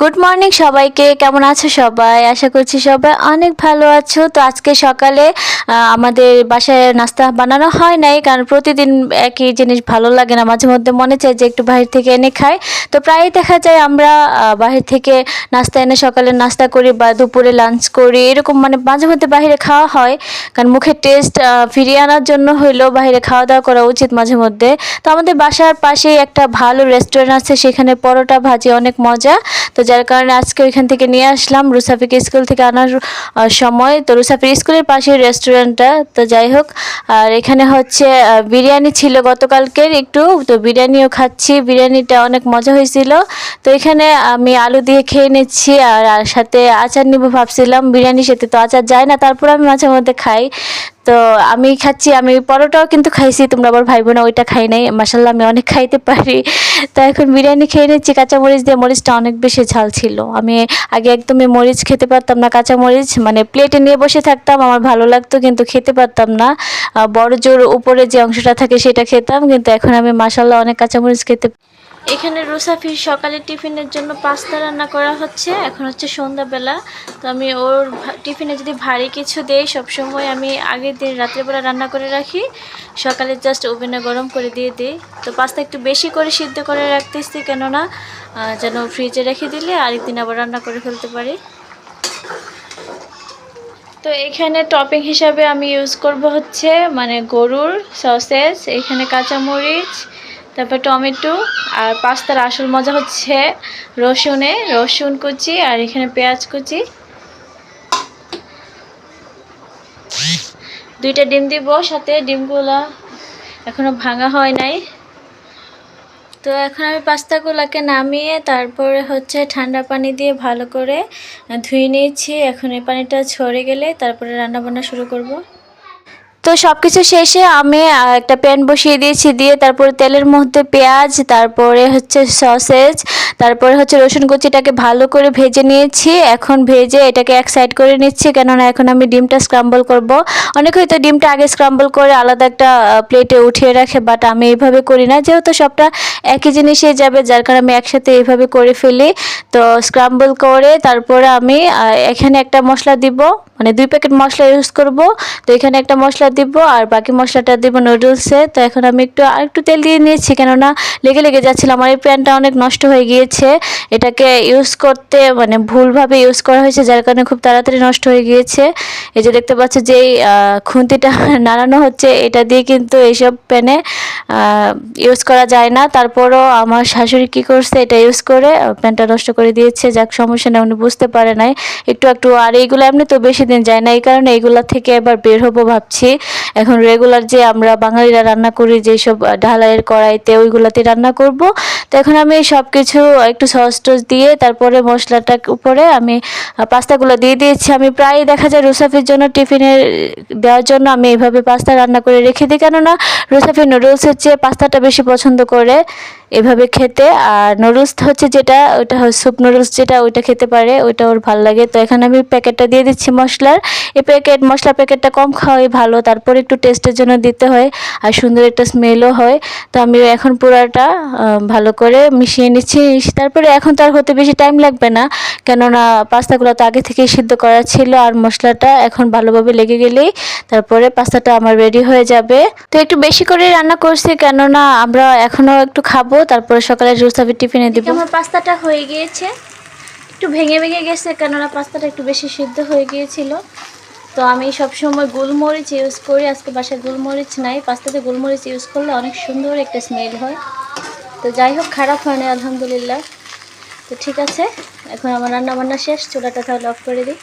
Good morning সবাইকে, কেমন আছো সবাই? আশা করছি সবাই অনেক ভালো আছো। তো আজকে সকালে আমাদের বাসায় নাস্তা বানানো হয় নাই, কারণ প্রতিদিন একই জিনিস ভালো লাগে না। মাঝে মধ্যে মনে চায় যে একটু বাহির থেকে এনে খাই। তো প্রায়ই দেখা যায় আমরা বাহির থেকে নাস্তা এনে সকালে নাস্তা করি বা দুপুরে লাঞ্চ করি। এরকম মানে মাঝে মধ্যে বাইরে খাওয়া হয়, কারণ মুখের টেস্ট ফিরিয়ে আনার জন্য হইলেও বাইরে খাওয়া দাওয়া করা উচিত মাঝে মধ্যে। তো আমাদের বাসার পাশেই একটা ভালো রেস্টুরেন্ট আছে, সেখানে পরোটা ভাজি অনেক মজা। তো যার কারণে আজকে ওইখান থেকে নিয়ে আসলাম। রুসাফিকে স্কুল থেকে আনার সময়। তো রুসাফির স্কুলের পাশে রেস্টুরেন্টটা। তো যাই হোক, আর এখানে হচ্ছে বিরিয়ানি ছিল গতকালকের একটু। তো বিরিয়ানিও খাচ্ছি। বিরিয়ানিটা অনেক মজা হয়েছিল। তো এখানে আমি আলু দিয়ে খেয়ে নিচ্ছি আর সাথে আচার নিব ভাবছিলাম। বিরিয়ানির সাথে তো আচার যায় না, তারপর আমি মাঝে মধ্যে খাই। তো আমি খাচ্ছি, আমি পরোটাও কিন্তু খাইছি, তোমরা আবার ভাইবো না ওইটা খাই নাই। মাসাল্লাহ আমি অনেক খাইতে পারি। তো এখন বিরিয়ানি খেয়ে নিচ্ছি কাঁচা মরিচ দিয়ে মরিচটা অনেক বেশি ঝাল ছিল। আমি আগে একদমই মরিচ খেতে পারতাম না কাঁচা মরিচ মানে প্লেটে নিয়ে বসে থাকতাম, আমার ভালো লাগতো কিন্তু খেতে পারতাম না। বড় জোর উপরে যে অংশটা থাকে সেটা খেতাম, কিন্তু এখন আমি মাসাল্লাহ অনেক কাঁচা মরিচ খেতে এখানে রুসাফির সকালে টিফিনের জন্য পাস্তা রান্না করা হচ্ছে। এখন হচ্ছে সন্ধ্যাবেলা। তো আমি ওর টিফিনে যদি ভারী কিছু দেই, সবসময় আমি আগের দিন রাত্রেবেলা রান্না করে রাখি। সকালে জাস্ট ওভেনে গরম করে দিয়ে দিই। তো পাস্তা একটু বেশি করে সিদ্ধ করে রাখতেছি কেননা যেন ফ্রিজে রেখে দিলে আরেকদিন আবার রান্না করে ফেলতে পারি। তো এখানে টপিং হিসাবে আমি ইউজ করব হচ্ছে মানে গরুর সসেস এখানে কাঁচামরিচ তারপর টমেটো আর পাস্তার আসল মজা হচ্ছে রসুনে, রসুন কুচি আর এখানে পেঁয়াজ কুচি। দুইটা ডিম দিব, সাথে ডিমগুলা এখনও ভাঙা হয় নাই। তো এখন আমি পাস্তাগুলোকে নামিয়ে তারপরে হচ্ছে ঠান্ডা পানি দিয়ে ভালো করে ধুয়ে নিয়েছি। এখন এই পানিটা ছড়ে গেলে তারপরে রান্না বান্না শুরু করব। তো সব কিছু শেষে আমি একটা প্যান বসিয়ে দিয়েছি দিয়ে তারপরে তেলের মধ্যে পেঁয়াজ, তারপরে হচ্ছে সসেজ, তারপরে হচ্ছে রসুন কুচিটাকে ভালো করে ভেজে নিয়েছি। এখন ভেজে এটাকে এক সাইড করে নিচ্ছি কেননা এখন আমি ডিমটা স্ক্রাম্বল করব। অনেক হয়তো ডিমটা আগে স্ক্রাম্বল করে আলাদা একটা প্লেটে উঠিয়ে রাখে বাট আমি এইভাবে করি না। যেহেতু সবটা একই জিনিসে যাবে, যার কারণে আমি একসাথে এইভাবে করে ফেলি। তো স্ক্রাম্বল করে তারপরে আমি এখানে একটা মশলা দিব মানে দুই প্যাকেট মশলা ইউজ করব। তো এখানে একটা মশলা দিব আর বাকি মশলাটা দিব নুডলসে তো এখন আমি একটু, আর একটু তেল দিয়ে নিয়েছি কেননা লেগে লেগে যাচ্ছিল, আমার এই প্যানটা অনেক নষ্ট হয়ে গিয়েছে। এটাকে ইউজ করতে মানে ভুলভাবে ইউজ করা হয়েছে, যার কারণে খুব তাড়াতাড়ি নষ্ট হয়ে গিয়েছে। এই যে দেখতে পাচ্ছ যে খুন্তিটা নাড়ানো হচ্ছে, এটা দিয়ে কিন্তু এইসব প্যানে ইউজ করা যায় না। তারপরও আমার শাশুড়ি কি করছে এটা ইউজ করে প্যান্টটা নষ্ট করে দিয়েছে, যাক সমস্যা নেই, উনি বুঝতে পারে নাই। একটু একটু, আর এইগুলো এমনি তো বেশি দিন যায় না, এই কারণে এইগুলা থেকে এবার বের হব ভাবছি। এখন রেগুলার যে আমরা বাঙালিরা রান্না করি, যেসব ঢালাইয়ের কড়াইতে ওইগুলাতে রান্না করব। তো এখন আমি সব কিছু একটু সস টস দিয়ে, তারপরে মশলাটার উপরে আমি পাস্তাগুলো দিয়ে দিয়েছি। আমি প্রায় দেখা যায় রুসাফির জন্য টিফিনে দেওয়ার জন্য আমি এইভাবে পাস্তা রান্না করে রেখে দিই। কেননা রুসাফি নুডলসের চেয়ে পাস্তাটা বেশি পছন্দ করে। এভাবে খেতে। আর নুডলস হচ্ছে যেটা ওইটা স্যুপ নুডলস যেটা, ওইটা খেতে পারে, ওইটা ওর ভালো লাগে। তো এখানে আমি প্যাকেটটা দিয়ে দিচ্ছি মশলার। এই প্যাকেট, মশলা প্যাকেটটা কম খাওয়াই ভালো, তারপর একটু টেস্টের জন্য দিতে হয় আর সুন্দর একটা স্মেলও হয়। তো আমি এখন পুরাটা ভালো করে মিশিয়ে নিচ্ছি। তারপরে এখন তো আর হতে বেশি টাইম লাগবে না, কেননা পাস্তাগুলো তো আগে থেকেই সিদ্ধ করা ছিল আর মশলাটা এখন ভালোভাবে লেগে গেলেই তারপরে পাস্তাটা আমার রেডি হয়ে যাবে। তো একটু বেশি করে রান্না করছি, কেননা আমরা এখনও একটু খাব তারপরে সকালে জুসাফি টিফিনে দিব। আমার পাস্তাটা হয়ে গিয়েছে। একটু ভেঙে ভেঙে গেছে কেননা পাস্তাটা একটু বেশি সিদ্ধ হয়ে গিয়েছিল। তো আমি সবসময় গোলমরিচ ইউজ করি আজকে বাসায় গোলমরিচ নাই। পাস্তাতে গোলমরিচ ইউজ করলে অনেক সুন্দর একটা স্মেল হয়। তো যাই হোক খারাপ হয় না আলহামদুলিল্লাহ। তো ঠিক আছে এখন আমার রান্না বান্না শেষ চুলাটা তাহলে অফ করে দিই।